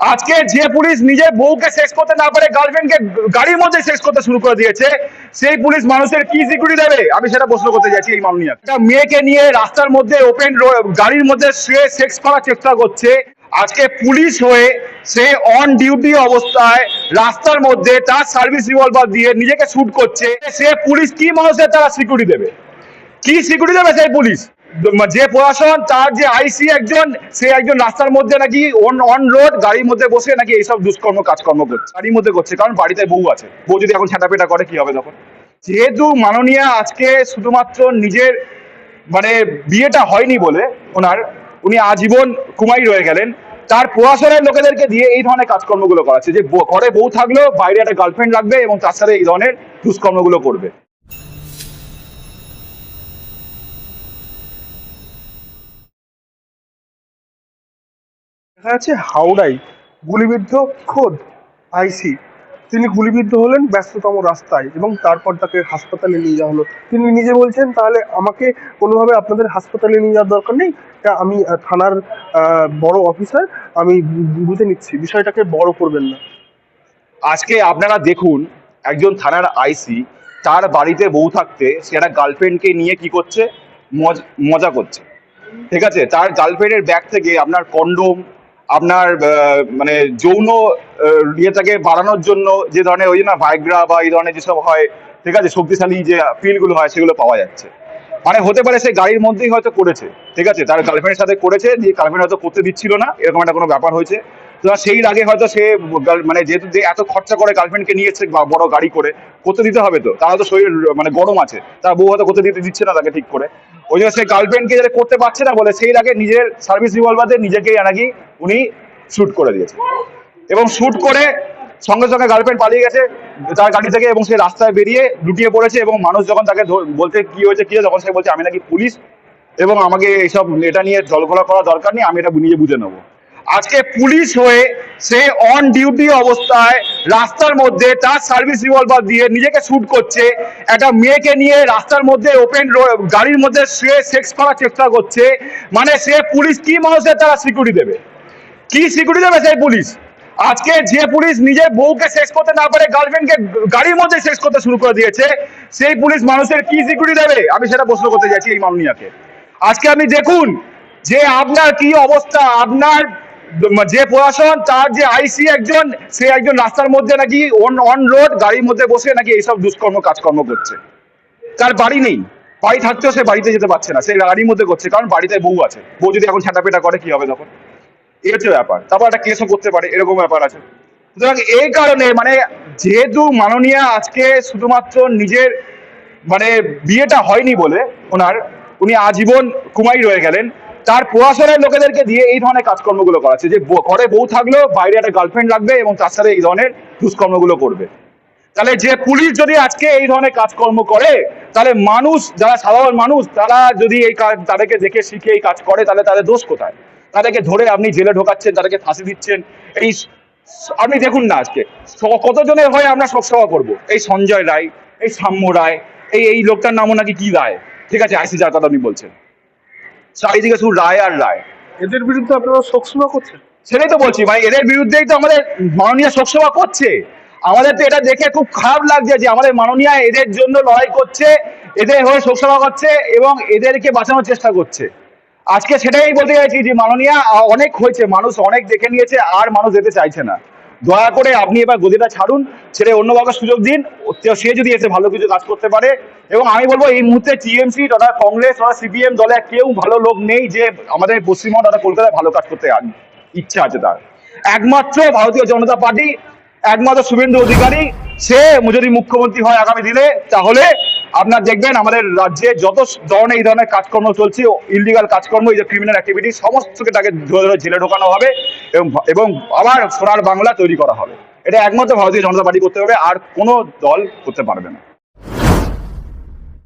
আজকে যে পুলিশ নিজের বউকে শেষ করতে না পারে, গার্লফ্রেন্ডকে গাড়ির মধ্যে শেষ করতে শুরু করে দিয়েছে, সেই পুলিশ মানুষের কি সিকিউরিটি দেবে? আমি সেটা প্রশ্ন করতে যাচ্ছি এই মাননীয় একটা মেয়েকে নিয়ে রাস্তার মধ্যে ওপেন গাড়ির মধ্যে শুয়ে সেক্স করার চেষ্টা করছে, আজকে পুলিশ হয়ে সে অন ডিউটি অবস্থায় রাস্তার মধ্যে তার সার্ভিস রিভলভার দিয়ে নিজেকে শুট করছে, সে পুলিশ কি মানুষের তারা সিকিউরিটি দেবে? কি সিকিউরিটি দেবে সেই পুলিশ? যে প্রশাসন, তার যে আইসি একজন, সে একজন রাস্তার মধ্যে নাকি অন অন রোড গাড়ির মধ্যে বসে নাকি এইসব দুষ্কর্ম, কাজকর্ম করছে। গাড়ির মধ্যে করছে, কারণ বাড়িতে বউ আছে। বউ যদি এখন ছাটাপেটা করে, কি হবে তখন? যেহেতু মাননীয়া আজকে শুধুমাত্র নিজের মানে বিয়েটা হয়নি বলে ওনার, উনি আজীবন কুমারী রয়ে গেলেন, তার প্রশাসনের লোকেদেরকে দিয়ে এই ধরনের কাজকর্মগুলো করাচ্ছে। যে ঘরে বউ থাকলেও বাইরে একটা গার্লফ্রেন্ড রাখবে এবং তার সাথে এই ধরনের দুষ্কর্মগুলো করবে। দেখা যাচ্ছে হাওড়ায় গুলিবিদ্ধ, খোদ, আইসি। তিনি গুলিবিদ্ধ হলেন ব্যস্ততম রাস্তায় এবং তারপর তাকে হাসপাতালে নিয়ে যাওয়া হলো। তিনি নিজে বলছেন, তাহলে আমাকে কোনোভাবে আপনাদের হাসপাতালে নিয়ে যাওয়ার দরকার নেই? তা আমি থানার বড় অফিসার, আমি বুঝে নিচ্ছি। বিষয়টাকে বড় করবেন না। আজকে আপনারা দেখুন, একজন থানার আইসি তার বাড়িতে বউ থাকতে সে একটা গার্লফ্রেন্ডকে নিয়ে কি করছে? মজ- মজা করছে। ঠিক আছে? তার গার্লফ্রেন্ডের ব্যাগ থেকে আপনার কন্ডোম আপনার মানে যৌন ইয়েটাকে বাড়ানোর জন্য যে ধরনের ওই যে না ভাইগ্রা বা এই ধরনের যেসব হয়, ঠিক আছে, শক্তিশালী যে পিলগুলো হয়, সেগুলো পাওয়া যাচ্ছে। মানে হতে পারে সে গাড়ির মধ্যেই হয়তো করেছে, ঠিক আছে, তার গার্লফ্রেন্ডের সাথে করেছে দিয়ে গার্লফ্রেন্ড হয়তো করতে দিচ্ছিল না, এরকম একটা কোনো ব্যাপার হয়েছে। তো সেই আগে হয়তো সে মানে যেহেতু যে এত খরচা করে গার্লফ্রেন্ডকে নিয়ে এসছে, বা বড় গাড়ি করে, করতে দিতে হবে তো, তার হয়তো শরীর মানে গরম আছে, তার বউ হয়তো করতে দিতে দিচ্ছে না তাকে ঠিক করে। ওই জন্য সে গার্লফ্রেন্ডকে যারা করতে পারছে না বলে, সেই আগে নিজের সার্ভিস রিভলভার দিয়ে নিজেকেই নাকি উনি শ্যুট করে দিয়েছে এবং শ্যুট করে সঙ্গে সঙ্গে গার্লফ্রেন্ড পালিয়ে গেছে তার গাড়ি থেকে এবং সে রাস্তায় বেরিয়ে লুটিয়ে পড়েছে এবং মানুষ যখন তাকে বলতে কি হয়েছে, কি তখন সে বলছে, আমি নাকি পুলিশ এবং আমাকে এইসব এটা নিয়ে জলঘোলা করা দরকার নেই, আমি এটা নিজে বুঝে নেব। আজকে পুলিশ হয়ে সে অন ডিউটি অবস্থায় রাস্তার মধ্যে তার সার্ভিস রিভলভার দিয়ে নিজেকে শুট করছে। একটা মেয়েকে নিয়ে রাস্তার মধ্যে ওপেন গাড়ির মধ্যে শুয়ে সেক্স করার চেষ্টা করছে। মানে সে পুলিশ কি মানুষের তারা সিকিউরিটি দেবে? কি সিকিউরিটি দেবে সেই পুলিশ? আজকে যে পুলিশ নিজের বউকে শেষ করতে না পারে গার্লফ্রেন্ডকে গাড়ির মধ্যে শেষ করতে শুরু করে দিয়েছে, সেই পুলিশ মানুষের কি সিকিউরিটি দেবে? আমি সেটা প্রশ্ন করতে যাচ্ছি এই মাননীয়াকে। আজকে আপনি দেখুন যে আপনার কি অবস্থা, আপনার যে প্রশাসন, তার যে আইসি একজন, সে একজন রাস্তার মধ্যে নাকি অন অন রোড গাড়ির মধ্যে বসে নাকি এইসব দুষ্কর্ম, কাজকর্ম করছে। তার বাড়ি নেই। বাড়ি থাকতেও সে বাড়িতে যেতে পারছে না। সে গাড়ির মধ্যে করছে, কারণ বাড়িতে বউ আছে। বউ যদি এখন ছাটাপেটা করে, কি হবে তখন? এই হচ্ছে ব্যাপার। তারপর একটা কেসও করতে পারে, এরকম ব্যাপার আছে। সুতরাং এই কারণে মানে যেহেতু মাননীয়া আজকে শুধুমাত্র নিজের মানে বিয়েটা হয়নি বলে ওনার, উনি আজীবন কুমারী রয়ে গেলেন, তার প্রশাসনের লোকেদেরকে দিয়ে এই ধরনের কাজকর্মগুলো করাচ্ছে, যে ঘরে বউ থাকলেও বাইরে একটা গার্লফ্রেন্ড লাগবে এবং তার সাথে এই ধরনের দুষ্কর্মগুলো করবে। তাহলে যে পুলিশ যদি আজকে এই ধরনের কাজকর্ম করে, তাহলে মানুষ, যারা সাধারণ মানুষ, তারা যদি এই কাজ, তাদেরকে দেখে শিখে এই কাজ করে, তাহলে তাদের দোষ কোথায়? তাদেরকে ধরে আপনি জেলে ঢোকাচ্ছেন তাদেরকে ফাঁসি দিচ্ছেন। এই আপনি দেখুন না আজকে। কতজনের হয়ে আমরা সবসভা করব? এই সঞ্জয় রায় এই সাম্য রায় এই এই লোকটার নামও নাকি কি রায়? ঠিক আছে আইসি যার কথা আপনি বলছেন। চারিদিকে শুধু রায় আর রায়। এদের বিরুদ্ধে আপনারা শোকসভা করছেন? সেটাই তো বলছি ভাই এদের বিরুদ্ধেই তো আমাদের মাননীয় শোকসভা করছে। আমাদের তো এটা দেখে খুব খারাপ লাগছে যে আমাদের মাননীয় এদের জন্য লড়াই করছে এদের হয়ে শোকসভা করছে এবং এদেরকে বাঁচানোর চেষ্টা করছে। আজকে সেটাই বলতে চাইছি যে মাননীয়া অনেক হয়েছে, মানুষ অনেক দেখে নিয়েছে, আর মানুষ যেতে চাইছে না। দয়া করে আপনি এবার গদিটা ছাড়ুন, ছেড়ে অন্য কাউকে সুযোগ দিন সে যদি এসে ভালো কিছু কাজ করতে পারে, এবং আমি বলব এই মুহূর্তে টিএমসি তথা কংগ্রেস তথা সিপিএম দলে কেউ ভালো লোক নেই যে আমাদের পশ্চিমবঙ্গ তথা কলকাতায় ভালো কাজ করতে ইচ্ছা আছে তার। একমাত্র ভারতীয় জনতা পার্টি, একমাত্র শুভেন্দু অধিকারী, সে যদি মুখ্যমন্ত্রী হয় আগামী দিনে, তাহলে আপনার দেখবেন আমাদের রাজ্যে যত ধরনের এই ধরনের কাজকর্ম চলছে ইলিগাল কাজকর্ম, এই যে ক্রিমিনাল অ্যাক্টিভিটি সমস্তকে তাকে ধরে ধরে জেলে ঢোকানো হবে এবং এবং আবার সোনার বাংলা তৈরি করা হবে। এটা একমাত্র ভারতীয় জনতা পার্টি করতে হবে, আর কোনো দল করতে পারবে না।